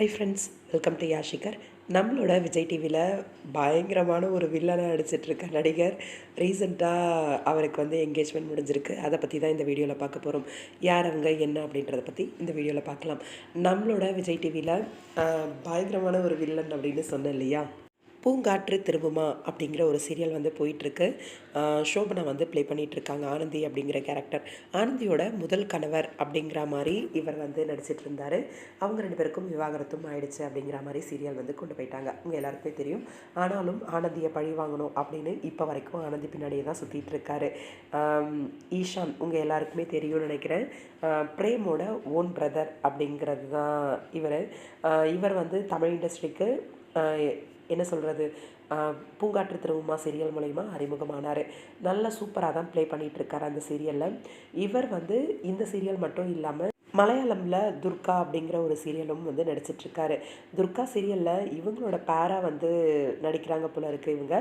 Hi friends welcome to யாஷிகர் நம்மளோட விஜய் டிவியில் பயங்கரமான ஒரு வில்லனாக நடிச்சிட்ருக்க நடிகர். ரீசெண்டாக அவருக்கு வந்து என்கேஜ்மெண்ட் முடிஞ்சிருக்கு. அதை பற்றி தான் இந்த வீடியோவில் பார்க்க போகிறோம் யார் அவங்க என்ன அப்படின்றத பற்றி இந்த வீடியோவில் பார்க்கலாம். நம்மளோட விஜய் டிவியில் பயங்கரமான ஒரு வில்லன் அப்படின்னு சொன்னேன் இல்லையா? பூங்காற்று திரும்புமா அப்படிங்கிற ஒரு சீரியல் வந்து போயிட்டுருக்கு. சோபனா வந்து ப்ளே பண்ணிகிட்ருக்காங்க ஆனந்தி அப்படிங்கிற கேரக்டர் ஆனந்தியோட முதல் கணவர் அப்படிங்கிற மாதிரி இவர் வந்து நடிச்சிட்டு இருந்தார். அவங்க ரெண்டு பேருக்கும் விவாகரத்தும் ஆயிடுச்சு அப்படிங்கிற மாதிரி சீரியல் வந்து கொண்டு போயிட்டாங்க. உங்கள் எல்லாருக்குமே தெரியும். ஆனாலும் ஆனந்தியை பழி வாங்கணும் அப்படின்னு இப்போ வரைக்கும் ஆனந்தி பின்னாடியே தான் சுற்றிட்டு இருக்காரு ஈஷான் உங்கள் எல்லாருக்குமே தெரியும்னு நினைக்கிறேன். பிரேமோட ஓன் பிரதர் அப்படிங்கிறது தான் இவர். இவர் வந்து தமிழ் இண்டஸ்ட்ரிக்கு என்ன சொல்கிறது பூங்காற்று திருவுமா சீரியல் மூலயமா? அறிமுகமானார். நல்ல சூப்பராக தான் ப்ளே பண்ணிகிட்ருக்காரு அந்த சீரியலில் இவர் வந்து இந்த சீரியல் மட்டும் இல்லாமல் மலையாளமில் துர்கா அப்படிங்கிற ஒரு சீரியலும் வந்து நடிச்சிட்ருக்காரு. துர்கா சீரியலில் இவங்களோட பேராக வந்து நடிக்கிறாங்க போல இருக்குது இவங்க.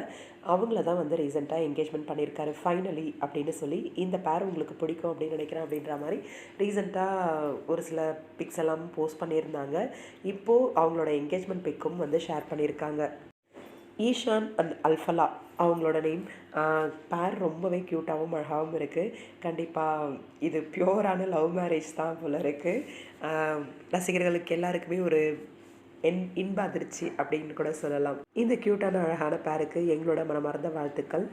அவங்கள தான் வந்து ரீசெண்டாக என்கேஜ்மெண்ட் பண்ணியிருக்காரு ஃபைனலி அப்படின்னு சொல்லி இந்த பேர் உங்களுக்கு பிடிக்கும் அப்படின்னு நினைக்கிறேன் அப்படின்ற மாதிரி ரீசெண்டாக ஒரு சில பிக்ஸ் எல்லாம் போஸ்ட் பண்ணியிருந்தாங்க. இப்போது அவங்களோட என்கேஜ்மெண்ட் பிக்கும் வந்து ஷேர் பண்ணியிருக்காங்க. ஈஷான் அண்ட் அல்ஃபலா அவங்களோட நேம் பேர் ரொம்பவே க்யூட்டாகவும் அழகாகவும் இருக்குது கண்டிப்பாக இது பியோரான லவ் மேரேஜ் தான் போல இருக்குது ரசிகர்களுக்கு எல்லாருக்குமே ஒரு என் இன்ப அதிர்ச்சி அப்படின்னு கூட சொல்லலாம். இந்த க்யூட்டான அழகான பேருக்கு எங்களோட மனமார்ந்த வாழ்த்துக்கள்.